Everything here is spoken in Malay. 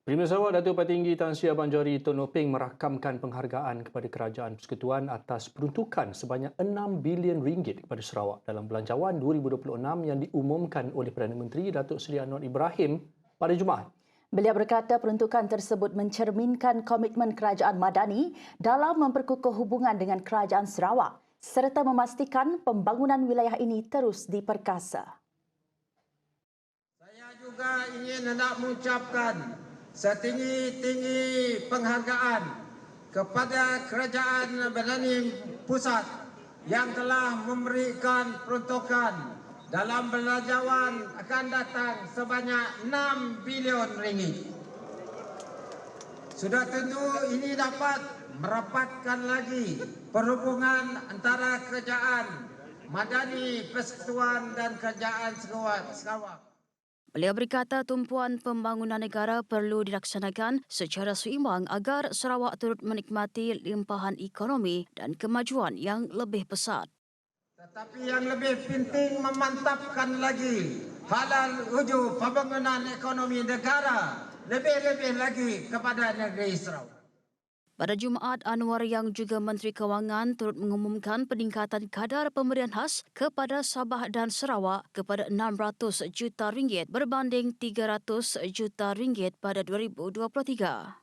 Premier Sarawak Datuk Patinggi Tan Sri Abang Johari Tun Nopeng merakamkan penghargaan kepada Kerajaan Persekutuan atas peruntukan sebanyak 6 bilion ringgit kepada Sarawak dalam Belanjawan 2026 yang diumumkan oleh Perdana Menteri Datuk Seri Anwar Ibrahim pada Jumaat. Beliau berkata peruntukan tersebut mencerminkan komitmen kerajaan Madani dalam memperkukuh hubungan dengan kerajaan Sarawak serta memastikan pembangunan wilayah ini terus diperkasa. Saya juga ingin hendak mengucapkan setinggi-tinggi penghargaan kepada Kerajaan Madani Pusat yang telah memberikan peruntukan dalam belanjawan akan datang sebanyak 6 bilion ringgit. Sudah tentu ini dapat merapatkan lagi perhubungan antara kerajaan Madani Persekutuan dan kerajaan Sarawak. Beliau berkata tumpuan pembangunan negara perlu dilaksanakan secara seimbang agar Sarawak turut menikmati limpahan ekonomi dan kemajuan yang lebih pesat. Tetapi yang lebih penting memantapkan lagi halal uju pembangunan ekonomi negara lebih-lebih lagi kepada negeri Sarawak. Pada Jumaat, Anwar yang juga Menteri Kewangan turut mengumumkan peningkatan kadar pemberian khas kepada Sabah dan Sarawak kepada 600 juta ringgit berbanding 300 juta ringgit pada 2023.